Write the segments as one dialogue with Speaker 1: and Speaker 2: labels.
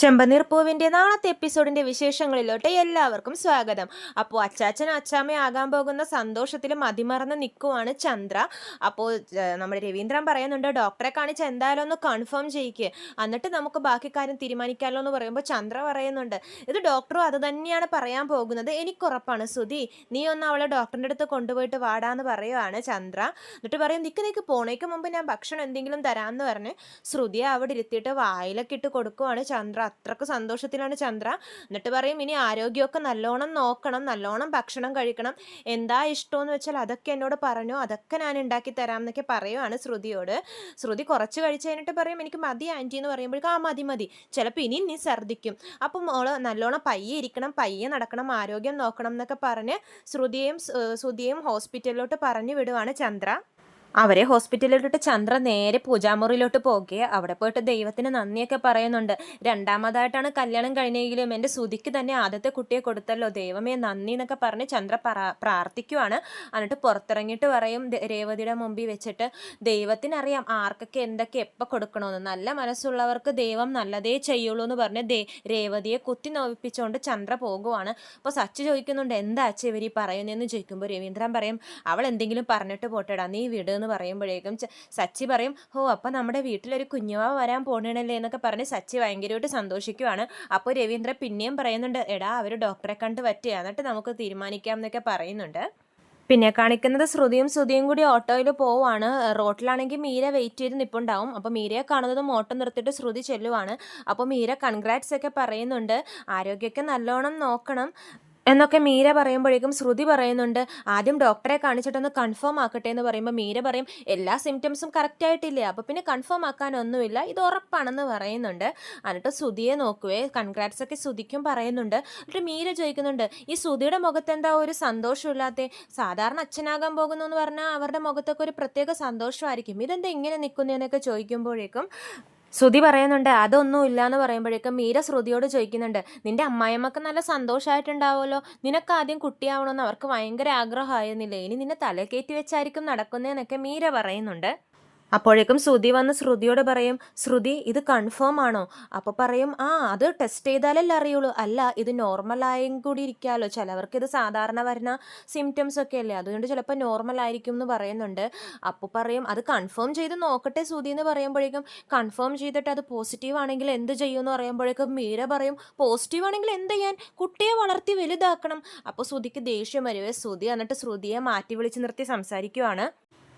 Speaker 1: ചെമ്പനീർ പൂവിന്റെ നാളത്തെ എപ്പിസോഡിന്റെ വിശേഷങ്ങളിലോട്ട് എല്ലാവർക്കും സ്വാഗതം. അപ്പോൾ അച്ചാച്ചനും അച്ചാമ്മയും ആകാൻ പോകുന്ന സന്തോഷത്തിൽ മതിമറന്ന് നിൽക്കുവാണ് ചന്ദ്ര. അപ്പോൾ നമ്മുടെ രവീന്ദ്രൻ പറയുന്നുണ്ട് ഡോക്ടറെ കാണിച്ച് എന്തായാലും ഒന്ന് കൺഫേം ചെയ്യിക്കുക എന്നിട്ട് നമുക്ക് ബാക്കി കാര്യം തീരുമാനിക്കാമല്ലോ എന്ന് പറയുമ്പോൾ ചന്ദ്ര പറയുന്നുണ്ട് ഇത് ഡോക്ടറും അത് തന്നെയാണ് പറയാൻ പോകുന്നത്. എനിക്കുറപ്പാണ് സുധി നീ ഒന്ന് അവളെ ഡോക്ടറിന്റെ അടുത്ത് കൊണ്ടുപോയിട്ട് വാടാന്ന് പറയുവാണ് ചന്ദ്ര. എന്നിട്ട് പറയും നിക്ക് നിക്ക്. പോണേക്ക് മുമ്പ് ഞാൻ ഭക്ഷണം എന്തെങ്കിലും തരാമെന്ന് പറഞ്ഞ് ശ്രുതിയെ അവിടെ ഇരുത്തിയിട്ട് വായിലൊക്കെ ഇട്ട് കൊടുക്കുവാണ് ചന്ദ്ര. അത്രയ്ക്ക് സന്തോഷത്തിലാണ് ചന്ദ്ര. എന്നിട്ട് പറയും ഇനി ആരോഗ്യമൊക്കെ നല്ലോണം നോക്കണം നല്ലോണം ഭക്ഷണം കഴിക്കണം. എന്താ ഇഷ്ടമെന്ന് വെച്ചാൽ അതൊക്കെ എന്നോട് പറഞ്ഞു. അതൊക്കെ ഞാൻ ഉണ്ടാക്കി തരാം എന്നൊക്കെ പറയുവാണ് ശ്രുതിയോട്. ശ്രുതി കുറച്ച് കഴിച്ച് കഴിഞ്ഞിട്ട് പറയും എനിക്ക് മതി ആന്റി എന്ന് പറയുമ്പോഴേക്കും ആ മതി മതി. ചിലപ്പോൾ ഇനി നീ ഛർദ്ദിക്കും. അപ്പം മോൾ നല്ലോണം പയ്യെ ഇരിക്കണം പയ്യെ നടക്കണം ആരോഗ്യം നോക്കണം എന്നൊക്കെ പറഞ്ഞ് ശ്രുതിയെയും ശ്രുതിയെയും ഹോസ്പിറ്റലിലോട്ട് പറഞ്ഞു വിടുവാണ് ചന്ദ്ര. അവരെ ഹോസ്പിറ്റലിലോട്ട് ചന്ദ്ര നേരെ പൂജാമുറിയിലോട്ട് പോകുക അവിടെ പോയിട്ട് ദൈവത്തിന് നന്ദിയൊക്കെ പറയുന്നുണ്ട്. രണ്ടാമതായിട്ടാണ് കല്യാണം കഴിഞ്ഞെങ്കിലും എന്റെ സുതിക്ക് തന്നെ ആദ്യത്തെ കുട്ടിയെ കൊടുത്തല്ലോ. ദൈവമേ നന്ദി എന്നൊക്കെ പറഞ്ഞ് ചന്ദ്ര പ്രാ- പ്രാർത്ഥിക്കുവാണ്. എന്നിട്ട് പുറത്തിറങ്ങിയിട്ട് പറയും രേവതിയുടെ മുമ്പിൽ വെച്ചിട്ട് ദൈവത്തിനറിയാം ആർക്കൊക്കെ എന്തൊക്കെ എപ്പോൾ കൊടുക്കണമെന്ന് നല്ല മനസ്സുള്ളവർക്ക് ദൈവം നല്ലതേ ചെയ്യുള്ളൂ എന്ന് പറഞ്ഞ് ദേ രേവതിയെ കുത്തി നോവിപ്പിച്ചുകൊണ്ട് ചന്ദ്ര പോകുവാണ്. അപ്പോൾ സച്ചി ചോദിക്കുന്നുണ്ട് എന്താ അച്ഛ ഇവർ ഈ പറയുന്നതെന്ന് ചോദിക്കുമ്പോൾ രവീന്ദ്രൻ പറയും അവൾ എന്തെങ്കിലും പറഞ്ഞിട്ട് പോട്ടേടാ നീ വിട് എന്ന് പറയുമ്പോഴേക്കും സച്ചി പറയും ഓ അപ്പം നമ്മുടെ വീട്ടിലൊരു കുഞ്ഞുവാവ് വരാൻ പോണേണല്ലേ? എന്നൊക്കെ പറഞ്ഞ് സച്ചി ഭയങ്കരമായിട്ട് സന്തോഷിക്കുവാണ്. അപ്പോൾ രവീന്ദ്ര പിന്നെയും പറയുന്നുണ്ട് എടാ അവർ ഡോക്ടറെ കണ്ട് പറ്റുക എന്നിട്ട് നമുക്ക് തീരുമാനിക്കാം എന്നൊക്കെ പറയുന്നുണ്ട്. പിന്നെ കാണിക്കുന്നത് ശ്രുതിയും ശ്രുതിയും കൂടി ഓട്ടോയിൽ പോവാണ് റോട്ടിലാണെങ്കിൽ മീര വെയിറ്റ് ചെയ്ത് നിൽപ്പുണ്ടാവും അപ്പോൾ മീരയെ കാണുന്നതും ഓട്ടം നിർത്തിയിട്ട് ശ്രുതി ചെല്ലുവാണ്. അപ്പോൾ മീര കൺഗ്രാറ്റ്സ് ഒക്കെ പറയുന്നുണ്ട്. ആരോഗ്യമൊക്കെ നല്ലോണം നോക്കണം. എന്നൊക്കെ മീര പറയുമ്പോഴേക്കും ശ്രുതി പറയുന്നുണ്ട് ആദ്യം ഡോക്ടറെ കാണിച്ചിട്ടൊന്ന് കൺഫേം ആക്കട്ടെ എന്ന് പറയുമ്പോൾ മീര പറയും എല്ലാ സിംറ്റംസും കറക്റ്റ് ആയിട്ടില്ലേ? അപ്പോൾ പിന്നെ കൺഫേം ആക്കാനൊന്നുമില്ല. ഇത് ഉറപ്പാണെന്ന് പറയുന്നുണ്ട്. എന്നിട്ട് ശ്രുതിയെ നോക്കുവേ കൺഗ്രാറ്റ്സ് ഒക്കെ ശ്രുതിക്കും പറയുന്നുണ്ട്. എന്നിട്ട് മീര ചോദിക്കുന്നുണ്ട് ഈ ശ്രുതിയുടെ മുഖത്ത് എന്താ ഒരു സന്തോഷമില്ലാത്ത സാധാരണ അച്ഛനാകാൻ പോകുന്നു എന്ന് പറഞ്ഞാൽ അവരുടെ മുഖത്തൊക്കെ ഒരു പ്രത്യേക സന്തോഷമായിരിക്കും. ഇതെന്താ ഇങ്ങനെ നിൽക്കുന്നതെന്നൊക്കെ ചോദിക്കുമ്പോഴേക്കും ശ്രുതി പറയുന്നുണ്ട് അതൊന്നും ഇല്ല എന്ന് പറയുമ്പോഴേക്കും മീര ശ്രുതിയോട് ചോദിക്കുന്നുണ്ട് നിന്റെ അമ്മായിമ്മക്ക് നല്ല സന്തോഷമായിട്ടുണ്ടാവുമല്ലോ നിനക്ക് ആദ്യം കുട്ടിയാവണമെന്ന് അവർക്ക് ഭയങ്കര ആഗ്രഹമായിരുന്നില്ലേ? ഇനി നിന്നെ തലകേറ്റി വെച്ചായിരിക്കും നടക്കുന്നതെന്നൊക്കെ മീര പറയുന്നുണ്ട്. അപ്പോഴേക്കും ശ്രുതി വന്ന് ശ്രുതിയോട് പറയും ശ്രുതി ഇത് കൺഫേം ആണോ? അപ്പോൾ പറയും ആ അത് ടെസ്റ്റ് ചെയ്താലല്ലേ അറിയുള്ളൂ. അല്ല ഇത് നോർമലായും കൂടി ഇരിക്കാമല്ലോ ചിലവർക്ക് ഇത് സാധാരണ വരുന്ന സിംറ്റംസ് ഒക്കെ അല്ലേ? അതുകൊണ്ട് ചിലപ്പോൾ നോർമൽ ആയിരിക്കും എന്ന് പറയുന്നുണ്ട്. അപ്പോൾ പറയും അത് കൺഫേം ചെയ്ത് നോക്കട്ടെ ശ്രുതി എന്ന് പറയുമ്പോഴേക്കും കൺഫേം ചെയ്തിട്ട് അത് പോസിറ്റീവ് ആണെങ്കിൽ എന്ത് ചെയ്യും എന്ന് പറയുമ്പോഴേക്കും മീര പറയും പോസിറ്റീവ് ആണെങ്കിൽ എന്ത് ചെയ്യാൻ? കുട്ടിയെ വളർത്തി വലുതാക്കണം. അപ്പോൾ ശ്രുതിക്ക് ദേഷ്യം വരുവേ ശ്രുതി എന്നിട്ട് ശ്രുതിയെ മാറ്റി വിളിച്ച് നിർത്തി സംസാരിക്കുവാണ്.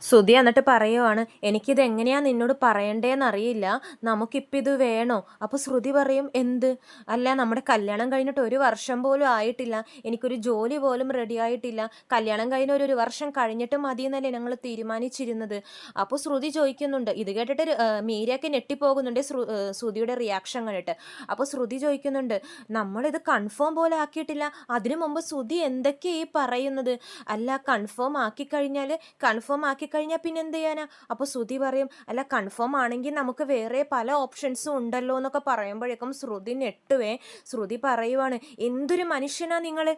Speaker 1: ശ്രുതി എന്നിട്ട് പറയുവാണ് എനിക്കിത് എങ്ങനെയാ നിന്നോട് പറയണ്ടേന്ന് അറിയില്ല നമുക്കിപ്പോൾ ഇത് വേണോ? അപ്പോൾ ശ്രുതി പറയും എന്ത്? അല്ല നമ്മുടെ കല്യാണം കഴിഞ്ഞിട്ട് ഒരു വർഷം പോലും ആയിട്ടില്ല. എനിക്കൊരു ജോലി പോലും റെഡി ആയിട്ടില്ല. കല്യാണം കഴിഞ്ഞ ഒരു വർഷം കഴിഞ്ഞിട്ട് മതി എന്നല്ലേ ഞങ്ങൾ തീരുമാനിച്ചിരുന്നത്? അപ്പോൾ ശ്രുതി ചോദിക്കുന്നുണ്ട്. ഇത് കേട്ടിട്ട് മീരയൊക്കെ ഞെട്ടിപ്പോകുന്നുണ്ട് ശ്രു ശ്രുതിയുടെ റിയാക്ഷൻ കണ്ടിട്ട്. അപ്പോൾ ശ്രുതി ചോദിക്കുന്നുണ്ട് നമ്മളിത് കൺഫേം പോലെ ആക്കിയിട്ടില്ല. അതിനു മുമ്പ് ശ്രുതി എന്തൊക്കെയാ ഈ പറയുന്നത്? അല്ല കൺഫേം ആക്കി കഴിഞ്ഞാൽ കൺഫേം ആക്കി കഴിഞ്ഞാൽ പിന്നെ എന്ത് ചെയ്യാനാ? അപ്പോൾ ശ്രുതി പറയും അല്ല കൺഫേം ആണെങ്കിൽ നമുക്ക് വേറെ പല ഓപ്ഷൻസും ഉണ്ടല്ലോ എന്നൊക്കെ പറയുമ്പോഴേക്കും ശ്രുതി നെട്ടുവേ ശ്രുതി പറയുവാണ് എന്തൊരു മനുഷ്യനാ നിങ്ങൾ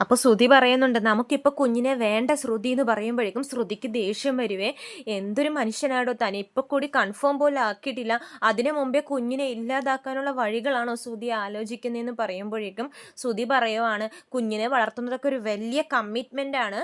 Speaker 1: അപ്പോൾ ശ്രുതി പറയുന്നുണ്ട് നമുക്കിപ്പോൾ കുഞ്ഞിനെ വേണ്ട ശ്രുതി എന്ന് പറയുമ്പോഴേക്കും ശ്രുതിക്ക് ദേഷ്യം വരുവേ. എന്തൊരു മനുഷ്യനാടോ താൻ ഇപ്പോൾ കൂടി കൺഫേം പോലെ ആക്കിയിട്ടില്ല. അതിനു മുമ്പേ കുഞ്ഞിനെ ഇല്ലാതാക്കാനുള്ള വഴികളാണോ ശ്രുതി ആലോചിക്കുന്നതെന്ന് പറയുമ്പോഴേക്കും ശ്രുതി പറയുവാണ് കുഞ്ഞിനെ വളർത്തുന്നതൊക്കെ ഒരു വലിയ കമ്മിറ്റ്മെന്റ് ആണ്.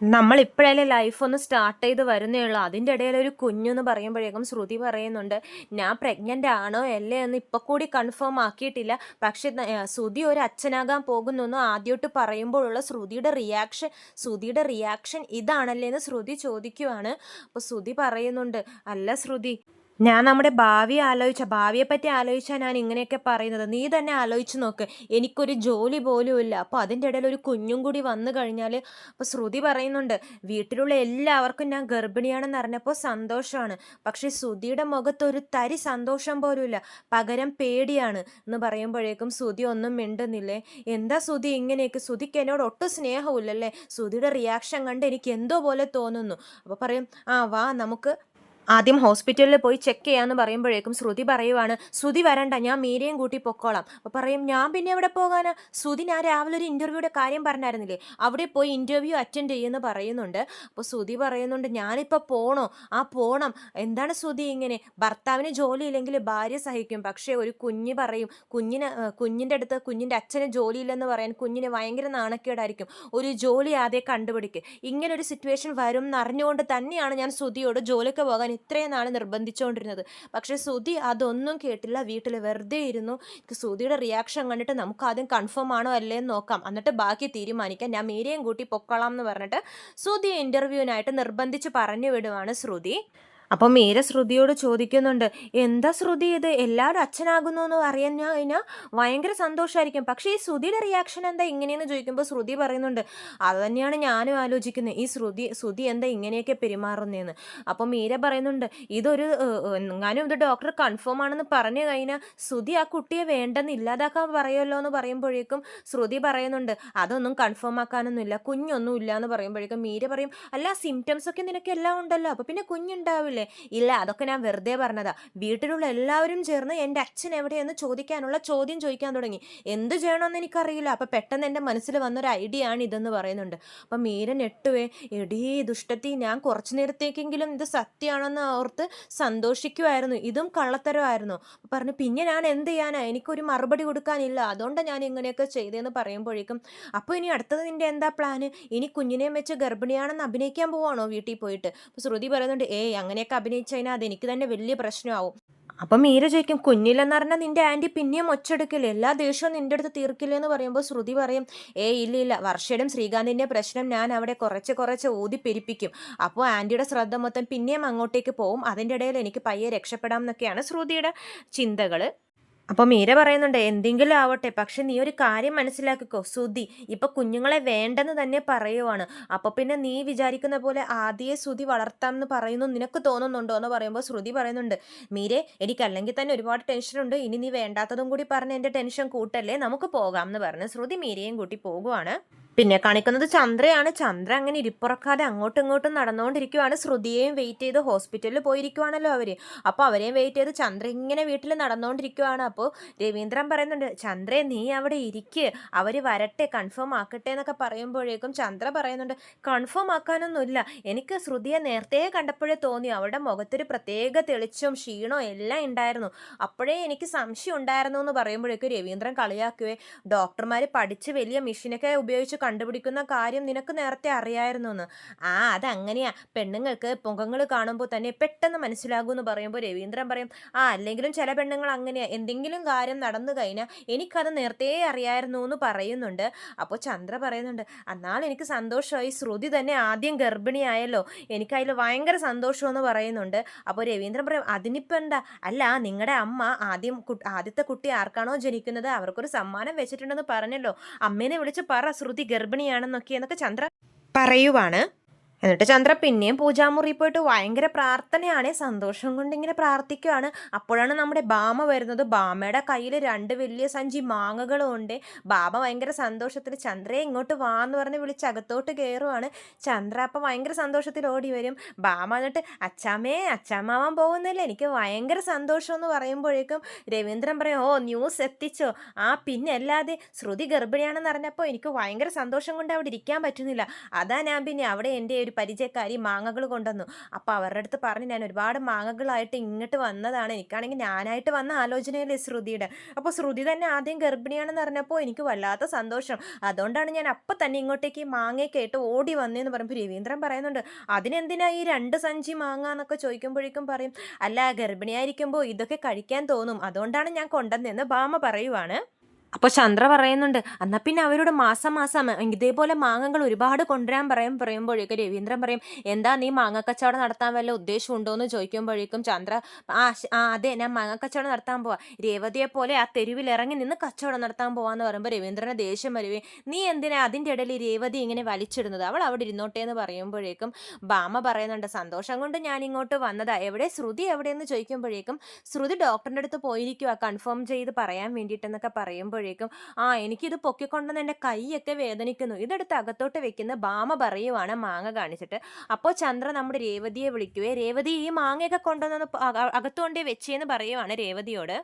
Speaker 1: നമ്മൾ ഇപ്പോഴല്ലേ ലൈഫ് ഒന്ന് സ്റ്റാർട്ട് ചെയ്ത് വരുന്നേ ഉള്ളൂ. അതിന്റെ ഇടയിൽ ഒരു കുഞ്ഞെന്ന് പറയുമ്പോഴേക്കും ശ്രുതി പറയുന്നുണ്ട് ഞാൻ പ്രഗ്നന്റ് ആണോ അല്ലേ എന്ന് ഇപ്പോൾ കൂടി കൺഫേം ആക്കിയിട്ടില്ല. പക്ഷേ ശ്രുതി ഒരു അച്ഛനാകാൻ പോകുന്നു എന്ന് ആദ്യമായിട്ട് പറയുമ്പോഴുള്ള ശ്രുതിയുടെ റിയാക്ഷൻ ശ്രുതിയുടെ റിയാക്ഷൻ ഇതാണല്ലേ എന്ന് ശ്രുതി ചോദിക്കുവാണ്. അപ്പോൾ ശ്രുതി പറയുന്നുണ്ട് അല്ല ശ്രുതി ഞാൻ നമ്മുടെ ഭാവി ആലോചിച്ച ഭാവിയെ പറ്റി ആലോചിച്ചാൽ ഞാൻ ഇങ്ങനെയൊക്കെ പറയുന്നത്. നീ തന്നെ ആലോചിച്ച് നോക്ക്. എനിക്കൊരു ജോലി പോലും ഇല്ല. അപ്പോൾ അതിന്റെ ഇടയിൽ ഒരു കുഞ്ഞും കൂടി വന്നു കഴിഞ്ഞാൽ അപ്പോൾ ശ്രുതി പറയുന്നുണ്ട് വീട്ടിലുള്ള എല്ലാവർക്കും ഞാൻ ഗർഭിണിയാണെന്ന് അറിഞ്ഞപ്പോൾ സന്തോഷമാണ് പക്ഷേ ശ്രുതിയുടെ മുഖത്ത് ഒരു തരി സന്തോഷം പോലും ഇല്ല. പകരം പേടിയാണ്. എന്ന് പറയുമ്പോഴേക്കും ശ്രുതി ഒന്നും മിണ്ടുന്നില്ലേ? എന്താ ശ്രുതി ഇങ്ങനെയൊക്കെ? ശ്രുതിക്ക് എന്നോട് ഒട്ടും സ്നേഹമില്ലല്ലേ ശ്രുതിയുടെ റിയാക്ഷൻ കണ്ട് എനിക്ക് എന്തോ പോലെ തോന്നുന്നു. അപ്പോൾ പറയും ആ വാ നമുക്ക് ആദ്യം ഹോസ്പിറ്റലിൽ പോയി ചെക്ക് ചെയ്യാമെന്ന് പറയുമ്പോഴേക്കും ശ്രുതി പറയുവാണ് ശ്രുതി വരണ്ട ഞാൻ മീരയും കൂട്ടി പൊക്കോളാം. അപ്പോൾ പറയും ഞാൻ പിന്നെ എവിടെ പോകാനാ? ശ്രുതി ഞാൻ രാവിലെ ഒരു ഇന്റർവ്യൂയുടെ കാര്യം പറഞ്ഞായിരുന്നില്ലേ അവിടെ പോയി ഇന്റർവ്യൂ അറ്റൻഡ് ചെയ്യുമെന്ന് പറയുന്നുണ്ട്. അപ്പോൾ ശ്രുതി പറയുന്നുണ്ട് ഞാനിപ്പോൾ പോണോ? ആ പോണം. എന്താണ് ശ്രുതി ഇങ്ങനെ? ഭർത്താവിന് ജോലിയില്ലെങ്കിൽ ഭാര്യ സഹിക്കും. പക്ഷേ ഒരു കുഞ്ഞ് പറയും കുഞ്ഞിന് കുഞ്ഞിന്റെ അടുത്ത് കുഞ്ഞിന്റെ അച്ഛന് ജോലിയില്ലെന്ന് പറയാൻ കുഞ്ഞിന് ഭയങ്കര നാണക്കേടായിരിക്കും. ഒരു ജോലി ആദ്യം കണ്ടുപിടിക്കുക ഇങ്ങനൊരു സിറ്റുവേഷൻ വരും എന്നറിഞ്ഞുകൊണ്ട് തന്നെയാണ് ഞാൻ ശ്രുതിയോട് ജോലിക്ക് പോകാൻ ഇത്രയും നാൾ നിർബന്ധിച്ചുകൊണ്ടിരുന്നത് പക്ഷേ ശ്രുതി അതൊന്നും കേട്ടില്ല. വീട്ടിൽ വെറുതെ ഇരുന്നു. സുധിയുടെ റിയാക്ഷൻ കണ്ടിട്ട് നമുക്ക് ആദ്യം കൺഫേം ആണോ അല്ലേ എന്ന് നോക്കാം. എന്നിട്ട് ബാക്കി തീരുമാനിക്കാം. ഞാൻ മീരയും കൂട്ടി പൊക്കോളാം എന്ന് പറഞ്ഞിട്ട് ശ്രുതി ഇന്റർവ്യൂവിനായിട്ട് നിർബന്ധിച്ച് പറഞ്ഞു വിടുവാണ് ശ്രുതി. അപ്പം മീര ശ്രുതിയോട് ചോദിക്കുന്നുണ്ട് എന്താ ശ്രുതി ഇത്? എല്ലാവരും അച്ഛനാകുന്നു എന്ന് അറിയാൻ കഴിഞ്ഞാൽ ഭയങ്കര സന്തോഷമായിരിക്കും പക്ഷേ ഈ ശ്രുതിയുടെ റിയാക്ഷൻ എന്താ ഇങ്ങനെയെന്ന് ചോദിക്കുമ്പോൾ ശ്രുതി പറയുന്നുണ്ട് അത് തന്നെയാണ് ഞാനും ആലോചിക്കുന്നത് ഈ ശ്രുതി ശ്രുതി എന്താ ഇങ്ങനെയൊക്കെ പെരുമാറുന്നതെന്ന് അപ്പം മീര പറയുന്നുണ്ട് ഇതൊരു എങ്ങാനും ഇത് ഡോക്ടർ കൺഫേം ആണെന്ന് പറഞ്ഞു കഴിഞ്ഞാൽ ശ്രുതി ആ കുട്ടിയെ വേണ്ടെന്ന് ഇല്ലാതാക്കാൻ പറയുമല്ലോ എന്ന് പറയുമ്പോഴേക്കും ശ്രുതി പറയുന്നുണ്ട് അതൊന്നും കൺഫേം ആക്കാനൊന്നുമില്ല. കുഞ്ഞൊന്നും ഇല്ല എന്ന് പറയുമ്പോഴേക്കും മീര പറയും അല്ല സിംറ്റംസ് ഒക്കെ നിനക്ക് എല്ലാം ഉണ്ടല്ലോ. അപ്പോൾ പിന്നെ കുഞ്ഞുണ്ടാവില്ലേ? ഇല്ല അതൊക്കെ ഞാൻ വെറുതെ പറഞ്ഞതാ. വീട്ടിലുള്ള എല്ലാവരും ചേർന്ന് എന്റെ അച്ഛൻ എവിടെയെന്ന് ചോദിക്കാനുള്ള ചോദ്യം ചോദിക്കാൻ തുടങ്ങി. എന്ത് ചെയ്യണമെന്ന് എനിക്കറിയില്ല. അപ്പം പെട്ടെന്ന് എന്റെ മനസ്സിൽ വന്നൊരു ഐഡിയ ആണ് ഇതെന്ന് പറയുന്നുണ്ട്. അപ്പം മീര എട്ടുവേ എടീ ദുഷ്ടത്തി ഞാൻ കുറച്ചു നേരത്തേക്കെങ്കിലും ഇത് സത്യമാണെന്ന് ഓർത്ത് സന്തോഷിക്കുമായിരുന്നു ഇതും കള്ളത്തരമായിരുന്നു. പറഞ്ഞു പിന്നെ ഞാൻ എന്ത് ചെയ്യാനാ? എനിക്കൊരു മറുപടി കൊടുക്കാനില്ല. അതുകൊണ്ടാണ് ഞാൻ ഇങ്ങനെയൊക്കെ ചെയ്തതെന്ന് പറയുമ്പോഴേക്കും അപ്പോൾ ഇനി അടുത്തത് നിന്റെ എന്താ പ്ലാന് ഇനി കുഞ്ഞിനെയും വെച്ച് ഗർഭിണിയാണെന്ന് അഭിനയിക്കാൻ പോവാണോ വീട്ടിൽ പോയിട്ട്? അപ്പോൾ ശ്രുതി പറയുന്നുണ്ട് ഏയ് അങ്ങനെയൊക്കെ അഭിനയിച്ചു കഴിഞ്ഞാൽ അതെനിക്ക് തന്നെ വലിയ പ്രശ്നമാവും. അപ്പം മീര ചോദിക്കും കുഞ്ഞില്ലെന്ന് പറഞ്ഞാൽ നിന്റെ ആന്റി പിന്നെയും ഒച്ചെടുക്കില്ല എല്ലാ ദേഷ്യവും നിന്റെ അടുത്ത് തീർക്കില്ല? എന്ന് പറയുമ്പോൾ ശ്രുതി പറയും ഏ ഇല്ല ഇല്ല. വർഷയുടെയും ശ്രീകാന്തിന്റെ പ്രശ്നം ഞാൻ അവിടെ കുറച്ച് കുറച്ച് ഊതി പെരിപ്പിക്കും. അപ്പോൾ ആന്റിയുടെ ശ്രദ്ധ മൊത്തം പിന്നെയും അങ്ങോട്ടേക്ക് പോവും. അതിന്റെ ഇടയിൽ എനിക്ക് പയ്യെ രക്ഷപ്പെടാം എന്നൊക്കെയാണ് ശ്രുതിയുടെ ചിന്തകൾ അപ്പോൾ മീര പറയുന്നുണ്ട് എന്തെങ്കിലും ആവട്ടെ പക്ഷെ നീ ഒരു കാര്യം മനസ്സിലാക്കിക്കോ. സുധി ഇപ്പൊ കുഞ്ഞുങ്ങളെ വേണ്ടെന്ന് തന്നെ പറയുവാണ്. അപ്പോൾ പിന്നെ നീ വിചാരിക്കുന്ന പോലെ ആദ്യേ സുധി വളർത്താം എന്ന് പറയുന്നു നിനക്ക് തോന്നുന്നുണ്ടോ? എന്ന് പറയുമ്പോൾ ശ്രുതി പറയുന്നുണ്ട് മീരെ എനിക്ക് അല്ലെങ്കിൽ തന്നെ ഒരുപാട് ടെൻഷനുണ്ട് ഇനി നീ വേണ്ടാത്തതും കൂടി പറഞ്ഞ് എന്റെ ടെൻഷൻ കൂട്ടല്ലേ? നമുക്ക് പോകാം എന്ന് പറഞ്ഞ് ശ്രുതി മീരയും കൂട്ടി പോകുവാണ്. പിന്നെ കാണിക്കുന്നത് ചന്ദ്രയാണ്. ചന്ദ്ര അങ്ങനെ ഇരിപ്പുറക്കാതെ അങ്ങോട്ടും ഇങ്ങോട്ടും നടന്നുകൊണ്ടിരിക്കുവാണ്. ശ്രുതിയെയും വെയിറ്റ് ചെയ്ത് ഹോസ്പിറ്റലിൽ പോയിരിക്കുവാണല്ലോ അവർ. അപ്പോൾ അവരെയും വെയിറ്റ് ചെയ്ത് ചന്ദ്ര ഇങ്ങനെ വീട്ടിൽ നടന്നുകൊണ്ടിരിക്കുവാണ്. അപ്പോൾ രവീന്ദ്രൻ പറയുന്നുണ്ട് ചന്ദ്രേ നീ അവിടെ ഇരിക്ക്. അവർ വരട്ടെ കൺഫേം ആക്കട്ടെ എന്നൊക്കെ പറയുമ്പോഴേക്കും ചന്ദ്ര പറയുന്നുണ്ട് കൺഫേം ആക്കാനൊന്നുമില്ല. എനിക്ക് ശ്രുതിയെ നേരത്തെ കണ്ടപ്പോഴേ തോന്നി. അവളുടെ മുഖത്തൊരു പ്രത്യേക തെളിച്ചവും ക്ഷീണവും എല്ലാം ഉണ്ടായിരുന്നു. അപ്പോഴേ എനിക്ക് സംശയം ഉണ്ടായിരുന്നു എന്ന് പറയുമ്പോഴേക്കും രവീന്ദ്രൻ കളിയാക്കുവേ ഡോക്ടർമാർ പഠിച്ച് വലിയ മെഷീനൊക്കെ ഉപയോഗിച്ച് കണ്ടുപിടിക്കുന്ന കാര്യം നിനക്ക് നേരത്തെ അറിയായിരുന്നു എന്ന് ആ അതങ്ങനെയാ. പെണ്ണുങ്ങൾക്ക് മുഖങ്ങൾ കാണുമ്പോൾ തന്നെ പെട്ടെന്ന് മനസ്സിലാകും എന്ന് പറയുമ്പോൾ രവീന്ദ്രൻ പറയും ആ അല്ലെങ്കിലും ചില പെണ്ണുങ്ങൾ അങ്ങനെയാ. എന്തെങ്കിലും കാര്യം നടന്നു കഴിഞ്ഞാൽ എനിക്കത് നേരത്തെ അറിയായിരുന്നു എന്ന് പറയുന്നുണ്ട്. അപ്പോൾ ചന്ദ്ര പറയുന്നുണ്ട് എന്നാൽ എനിക്ക് സന്തോഷമായി. ശ്രുതി തന്നെ ആദ്യം ഗർഭിണിയായല്ലോ. എനിക്ക് എനിക്കതിൽ ഭയങ്കര സന്തോഷമെന്ന് പറയുന്നുണ്ട്. അപ്പോൾ രവീന്ദ്രൻ പറയും അതിനിപ്പോൾ എന്താ? അല്ല നിങ്ങളുടെ അമ്മ ആദ്യം ആദ്യത്തെ കുട്ടി ആർക്കാണോ ജനിക്കുന്നത്? അവർക്കൊരു സമ്മാനം വെച്ചിട്ടുണ്ടെന്ന് പറഞ്ഞല്ലോ. അമ്മേനെ വിളിച്ച് പറ ശ്രുതി ഗർഭിണിയാണെന്നൊക്കെ എന്നൊക്കെ ചന്ദ്ര പറയുവാണ്. എന്നിട്ട് ചന്ദ്ര പിന്നെയും പൂജാമുറി പോയിട്ട് ഭയങ്കര പ്രാർത്ഥനയാണ് സന്തോഷം കൊണ്ട് ഇങ്ങനെ പ്രാർത്ഥിക്കുകയാണ് അപ്പോഴാണ് നമ്മുടെ ബാമ വരുന്നത്. ബാമയുടെ കയ്യിൽ രണ്ട് വലിയ സഞ്ചി മാങ്ങകളും ഉണ്ട് ബാമ ഭയങ്കര സന്തോഷത്തിൽ ചന്ദ്രയെ ഇങ്ങോട്ട് വാ എന്ന് പറഞ്ഞ് വിളിച്ച് അകത്തോട്ട് കയറുവാണ്. ചന്ദ്ര അപ്പം ഭയങ്കര സന്തോഷത്തിൽ ഓടി വരും. ബാമ എന്നിട്ട് അച്ചാമ്മേ അച്ചാമ്മാവാൻ പോകുന്നില്ല. എനിക്ക് ഭയങ്കര സന്തോഷം എന്ന് പറയുമ്പോഴേക്കും രവീന്ദ്രൻ പറയും ഓ ന്യൂസ് എത്തിച്ചോ? ആ പിന്നെ അല്ലാതെ ശ്രുതി ഗർഭിണിയാണെന്ന് അറിഞ്ഞപ്പോൾ എനിക്ക് ഭയങ്കര സന്തോഷം കൊണ്ട് അവിടെ ഇരിക്കാൻ പറ്റുന്നില്ല. അതാ ഞാൻ പിന്നെ അവിടെ എന്റെ ഒരു പരിചയക്കാരി മാങ്ങകൾ കൊണ്ടുവന്നു. അപ്പോൾ അവരുടെ അടുത്ത് പറഞ്ഞ് ഞാൻ ഒരുപാട് മാങ്ങകളായിട്ട് ഇങ്ങോട്ട് വന്നതാണ്. എനിക്കാണെങ്കിൽ ഞാനായിട്ട് വന്ന ആലോചനയല്ലേ ശ്രുതിയുടെ. അപ്പോൾ ശ്രുതി തന്നെ ആദ്യം ഗർഭിണിയാണെന്ന് അറിഞ്ഞപ്പോൾ എനിക്ക് വല്ലാത്ത സന്തോഷം. അതുകൊണ്ടാണ് ഞാൻ അപ്പം തന്നെ ഇങ്ങോട്ടേക്ക് ഈ ആയിട്ട് ഓടി വന്നതെന്ന് പറയുമ്പോൾ രവീന്ദ്രൻ പറയുന്നുണ്ട് അതിനെന്തിനാ ഈ രണ്ട് സഞ്ചി മാങ്ങ? എന്നൊക്കെ ചോദിക്കുമ്പോഴേക്കും പറയും അല്ല ഗർഭിണിയായിരിക്കുമ്പോൾ ഇതൊക്കെ കഴിക്കാൻ തോന്നും. അതുകൊണ്ടാണ് ഞാൻ കൊണ്ടുവന്നതെന്ന് ഭാമ പറയുവാണ്. അപ്പോൾ ചന്ദ്ര പറയുന്നുണ്ട് എന്നാൽ പിന്നെ അവരോട് മാസം മാസം ഇതേപോലെ മാങ്ങകൾ ഒരുപാട് കൊണ്ടുവരാൻ പറയും പറയുമ്പോഴേക്കും രവീന്ദ്രൻ പറയും എന്താ നീ മാങ്ങ കച്ചവടം നടത്താൻ വല്ല ഉദ്ദേശമുണ്ടോ എന്ന് ചോദിക്കുമ്പോഴേക്കും ചന്ദ്ര ആ അതെ ഞാൻ മാങ്ങ കച്ചവടം നടത്താൻ പോവാ. രേവതിയെ പോലെ ആ തെരുവിൽ ഇറങ്ങി നിന്ന് കച്ചവടം നടത്താൻ പോവാന്ന് പറയുമ്പോൾ രവീന്ദ്രനെ ദേഷ്യം വരുവേ നീ എന്തിനാ അതിന്റെ ഇടയിൽ രേവതി ഇങ്ങനെ വലിച്ചിടുന്നത്? അവൾ അവിടെ ഇരുന്നോട്ടെ എന്ന് പറയുമ്പോഴേക്കും ബാമ പറയുന്നുണ്ട് സന്തോഷം കൊണ്ട് ഞാൻ ഇങ്ങോട്ട് വന്നതാ. എവിടെ ശ്രുതി എവിടെയെന്ന് ചോദിക്കുമ്പോഴേക്കും ശ്രുതി ഡോക്ടറിന്റെ അടുത്ത് പോയിരിക്കുക കൺഫേം ചെയ്ത് പറയാൻ വേണ്ടിയിട്ടെന്നൊക്കെ പറയുമ്പോൾ പറയുമ്പോഴേക്കും ആ എനിക്കിത് പൊക്കിക്കൊണ്ടെന്ന് എന്റെ കൈയൊക്കെ വേദനിക്കുന്നു. ഇതെടുത്ത് അകത്തോട്ട് വെക്കുന്ന ഭാമ പറയുവാണ് മാങ്ങ കാണിച്ചിട്ട്. അപ്പോൾ ചന്ദ്ര നമ്മുടെ രേവതിയെ വിളിക്കുവേ രേവതി ഈ മാങ്ങയൊക്കെ കൊണ്ടുവന്ന് അകത്തുകൊണ്ടേ വെച്ചേന്ന് പറയുവാണ് രേവതിയോട്.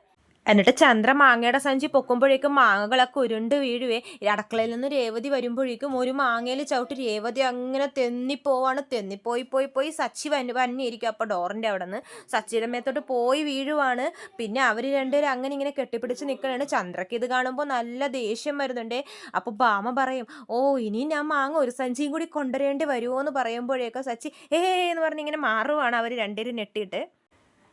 Speaker 1: എന്നിട്ട് ചന്ദ്ര മാങ്ങയുടെ സഞ്ചി പൊക്കുമ്പോഴേക്കും മാങ്ങകളൊക്കെ ഉരുണ്ട് വീഴുവേ. അടുക്കളയിൽ നിന്ന് രേവതി വരുമ്പോഴേക്കും ഒരു മാങ്ങയിൽ ചവിട്ടി രേവതി അങ്ങനെ തെന്നിപ്പോവാണ്. തെന്നിപ്പോയി പോയി പോയി സച്ചി വന്നു വന്നിരിക്കും. അപ്പോൾ ഡോറിന്റെ അവിടെ നിന്ന് സച്ചിയുടെ മേത്തോട്ട് പോയി വീഴുവാണ്. പിന്നെ അവർ രണ്ടുപേരും അങ്ങനെ ഇങ്ങനെ കെട്ടിപ്പിടിച്ച് നിൽക്കണാണ് ചന്ദ്രയ്ക്ക് ഇത് കാണുമ്പോൾ നല്ല ദേഷ്യം വരുന്നുണ്ടേ. അപ്പോൾ ഭാമ പറയും ഓ ഇനി ഞാൻ മാങ്ങ ഒരു സഞ്ചിയും കൂടി കൊണ്ടുവരേണ്ടി വരുമോ എന്ന് പറയുമ്പോഴേക്കും സച്ചി ഏ എന്ന് പറഞ്ഞ് ഇങ്ങനെ മാറുവാണ്. അവർ രണ്ടുപേരും നെട്ടിയിട്ട്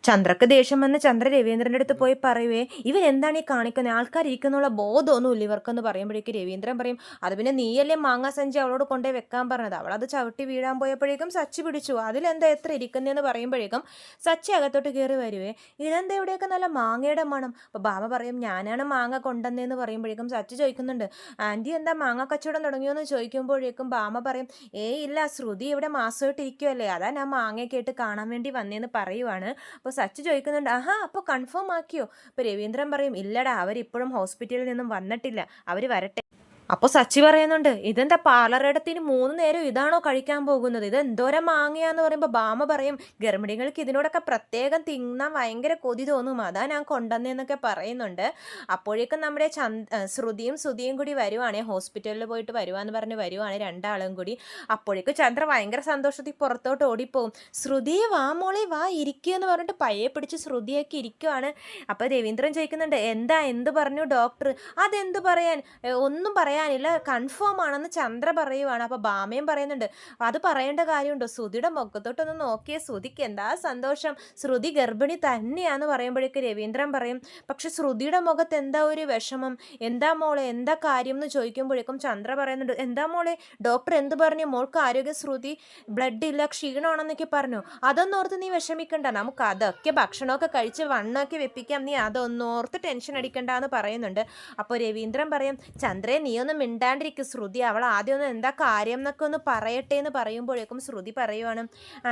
Speaker 1: ചന്ദ്രക്ക് ദേഷ്യം വന്ന് ചന്ദ്ര രവീന്ദ്രന്റെ അടുത്ത് പോയി പറയുവേ ഇവൻ എന്താണ് ഈ കാണിക്കുന്നത് ആൾക്കാർ ഇരിക്കുന്നുള്ള ബോധമൊന്നുമില്ല ഇവർക്കെന്ന് പറയുമ്പോഴേക്കും രവീന്ദ്രൻ പറയും അത് പിന്നെ നീയല്ലേ മാങ്ങാ സഞ്ചി അവളോട് കൊണ്ടേ വെക്കാൻ പറഞ്ഞത്? അവൾ അത് ചവിട്ടി വീഴാൻ പോയപ്പോഴേക്കും സച്ചി പിടിച്ചു. അതിലെന്താ എത്ര ഇരിക്കുന്നതെന്ന് പറയുമ്പോഴേക്കും സച്ചി അകത്തോട്ട് കയറി വരുവേ ഇതെന്താ ഇവിടെയൊക്കെ നല്ല മാങ്ങയുടെ മണം? അപ്പോൾ ബാബ പറയും ഞാനാണ് മാങ്ങ കൊണ്ടുവന്നതെന്ന് പറയുമ്പോഴേക്കും സച്ചി ചോദിക്കുന്നുണ്ട് ആന്റി എന്താ മാങ്ങ കച്ചവടം തുടങ്ങിയോന്ന് ചോദിക്കുമ്പോഴേക്കും ബാമ പറയും ഏയ് ഇല്ല ശ്രുതി ഇവിടെ മാസമായിട്ട് ഇരിക്കുമല്ലേ അതാ ഞാൻ മാങ്ങയൊക്കെ ആയിട്ട് കാണാൻ വേണ്ടി വന്നേന്ന് പറയുവാണ്. അപ്പോൾ സച്ചി ചോദിക്കുന്നുണ്ട് ആഹാ അപ്പോൾ കൺഫേം ആക്കിയോ? അപ്പോൾ രവീന്ദ്രൻ പറയും ഇല്ലടാ അവരിപ്പോഴും ഹോസ്പിറ്റലിൽ നിന്നും വന്നിട്ടില്ല. അവർ വരട്ടെ. അപ്പോൾ സച്ചി പറയുന്നുണ്ട് ഇതെന്താ പാർലറിടത്തിന് മൂന്ന് നേരം ഇതാണോ കഴിക്കാൻ പോകുന്നത്? ഇത് എന്തോരം മാങ്ങയാന്ന് പറയുമ്പോൾ ബാമ പറയും ഗർഭിണികൾക്ക് ഇതിനോടൊക്കെ പ്രത്യേകം തിന്നാൻ ഭയങ്കര കൊതി തോന്നും അതാ ഞാൻ കൊണ്ടുവന്നതെന്നൊക്കെ പറയുന്നുണ്ട്. അപ്പോഴേക്കും നമ്മുടെ ചന്ദ് ശ്രുതിയും ശ്രുതിയും കൂടി വരുവാണേ ഹോസ്പിറ്റലിൽ പോയിട്ട് വരുവാന്ന് പറഞ്ഞ് വരുവാണ് രണ്ടാളും കൂടി. അപ്പോഴേക്കും ചന്ദ്ര ഭയങ്കര സന്തോഷത്തിൽ പുറത്തോട്ട് ഓടിപ്പോവും. ശ്രുതി വാ മോളി വാ ഇരിക്കുക എന്ന് പറഞ്ഞിട്ട് പയ്യെ പിടിച്ച് ശ്രുതിയൊക്കെ ഇരിക്കുവാണ്. അപ്പോൾ രവീന്ദ്രൻ ചോദിക്കുന്നുണ്ട് എന്താ എന്ത് പറഞ്ഞു ഡോക്ടർ? അതെന്ത് പറയാൻ? ഒന്നും ഒന്നും പറയാനില്ല. കൺഫേം ആണെന്ന് ചന്ദ്ര പറയുവാണ്. അപ്പോൾ ബാമയും പറയുന്നുണ്ട് അത് പറയേണ്ട കാര്യമുണ്ടോ? ശ്രുതിയുടെ മുഖത്തോട്ടൊന്ന് നോക്കിയ ശ്രുതിക്ക് എന്താ സന്തോഷം? ശ്രുതി ഗർഭിണി തന്നെയാന്ന് പറയുമ്പോഴേക്ക് രവീന്ദ്രൻ പറയും പക്ഷെ ശ്രുതിയുടെ മുഖത്ത് എന്താ ഒരു വിഷമം? എന്താ മോളെ? എന്താ കാര്യം? എന്ന് ചോദിക്കുമ്പോഴേക്കും ചന്ദ്ര പറയുന്നുണ്ട് എന്താ മോളെ? ഡോക്ടർ എന്ത് പറഞ്ഞു? മോൾക്ക് ആരോഗ്യ ശ്രുതി ബ്ലഡ് ഇല്ല ക്ഷീണമാണെന്നൊക്കെ പറഞ്ഞു. അതൊന്നും ഓർത്ത് നീ വിഷമിക്കണ്ട. നമുക്ക് അതൊക്കെ ഭക്ഷണമൊക്കെ കഴിച്ച് വണ്ണമൊക്കെ വെപ്പിക്കാം. നീ അതൊന്നും ഓർത്ത് ടെൻഷൻ അടിക്കണ്ട എന്ന് പറയുന്നുണ്ട്. അപ്പോൾ രവീന്ദ്രൻ പറയും ചന്ദ്രയെ നീ ഒന്ന് മിണ്ടാണ്ടിരിക്കും ശ്രുതി. അവൾ ആദ്യം ഒന്ന് എന്താ കാര്യം എന്നൊക്കെ ഒന്ന് പറയട്ടെ എന്ന് പറയുമ്പോഴേക്കും ശ്രുതി പറയുവാണ്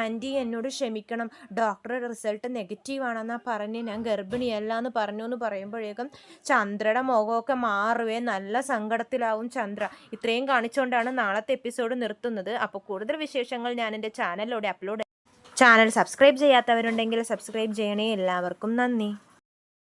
Speaker 1: ആന്റി എന്നോട് ക്ഷമിക്കണം. ഡോക്ടറുടെ റിസൾട്ട് നെഗറ്റീവ് ആണെന്നാ പറഞ്ഞ്. ഞാൻ ഗർഭിണിയല്ല എന്ന് പറഞ്ഞു എന്ന് പറയുമ്പോഴേക്കും ചന്ദ്രയുടെ മുഖമൊക്കെ മാറുവേ. നല്ല സങ്കടത്തിലാവും ചന്ദ്ര. ഇത്രയും കാണിച്ചുകൊണ്ടാണ് നാളത്തെ എപ്പിസോഡ് നിർത്തുന്നത്. അപ്പോൾ കൂടുതൽ വിശേഷങ്ങൾ ഞാൻ എന്റെ ചാനലിലൂടെ അപ്ലോഡ് ചാനൽ സബ്സ്ക്രൈബ് ചെയ്യാത്തവരുണ്ടെങ്കിൽ സബ്സ്ക്രൈബ് ചെയ്യണേ. എല്ലാവർക്കും നന്ദി.